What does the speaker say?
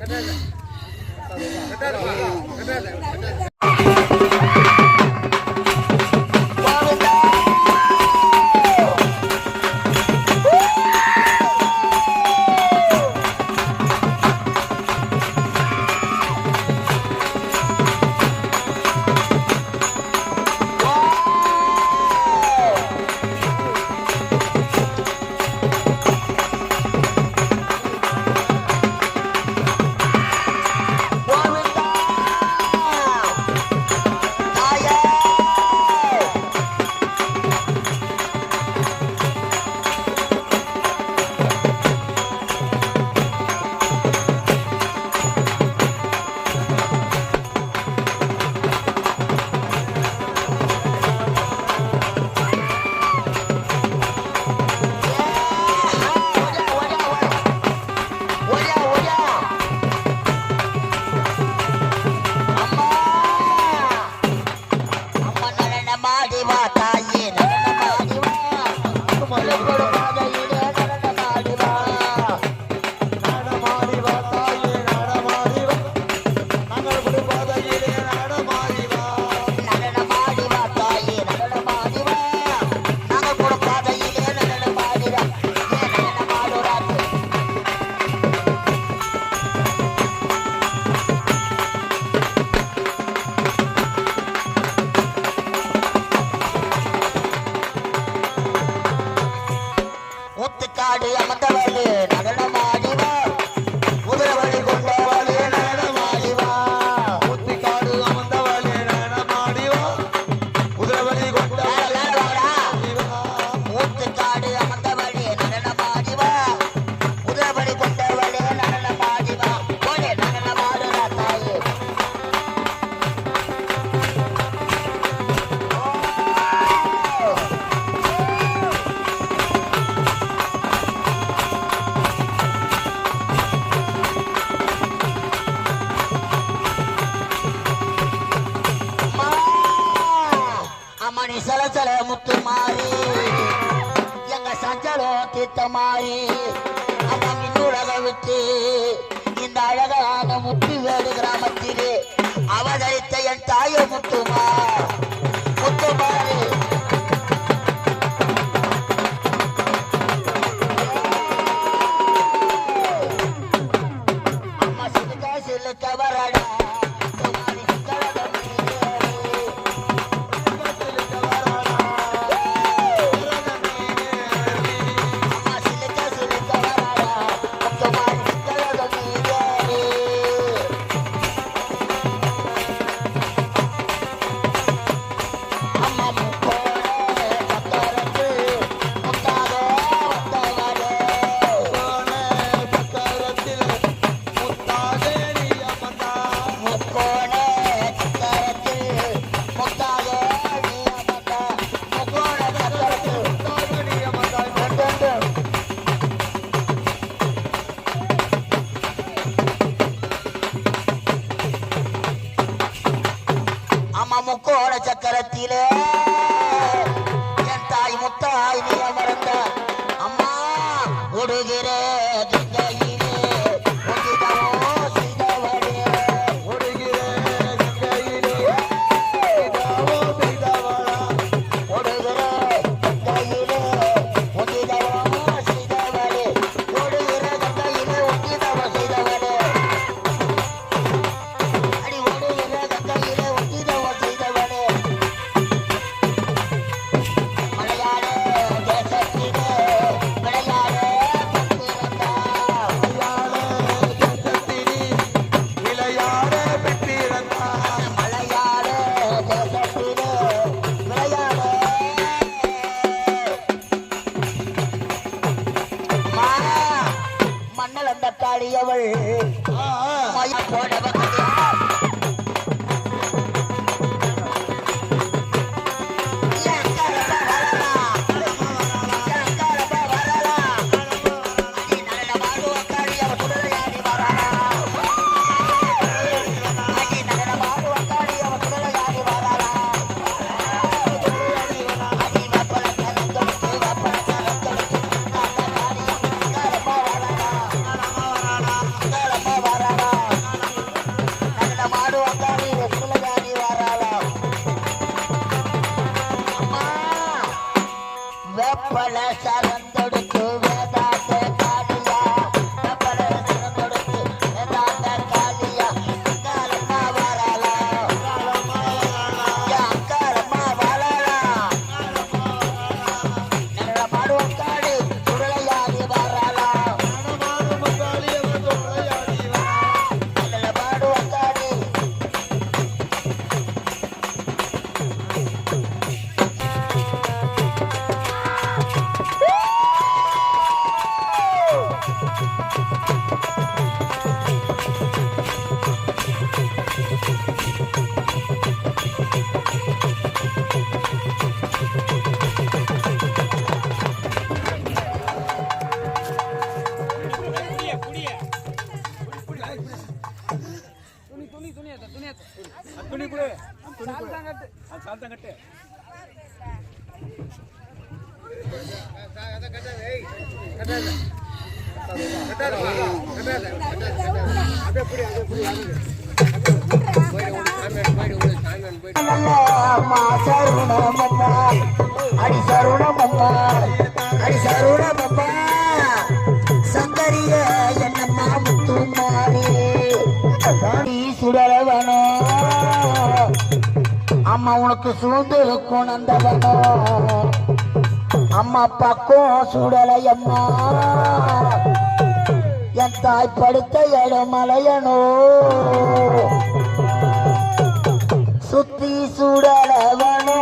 కట్టాలి కట్టాలి కట్టాలి சஞ்சலோ திட்டமாயி அம்மாவின் உலக விட்டு இந்த அழகான முப்பி வேடு கிராமத்திலே அவதரித்த என் தாய முத்துமா முத்துமாரி. நம்ம முக்கோண சக்கரத்திலே. அடியவள் போடவ. பல சரம் அம்மா அடி சருணம் அடி சருணம் உனக்கு சூழ்ந்து கொண்டவனோ அம்மா பக்கம் சுடலை அம்மா. என் தாய் படுத்த இடமலையனோ சுத்தி சுடலவனோ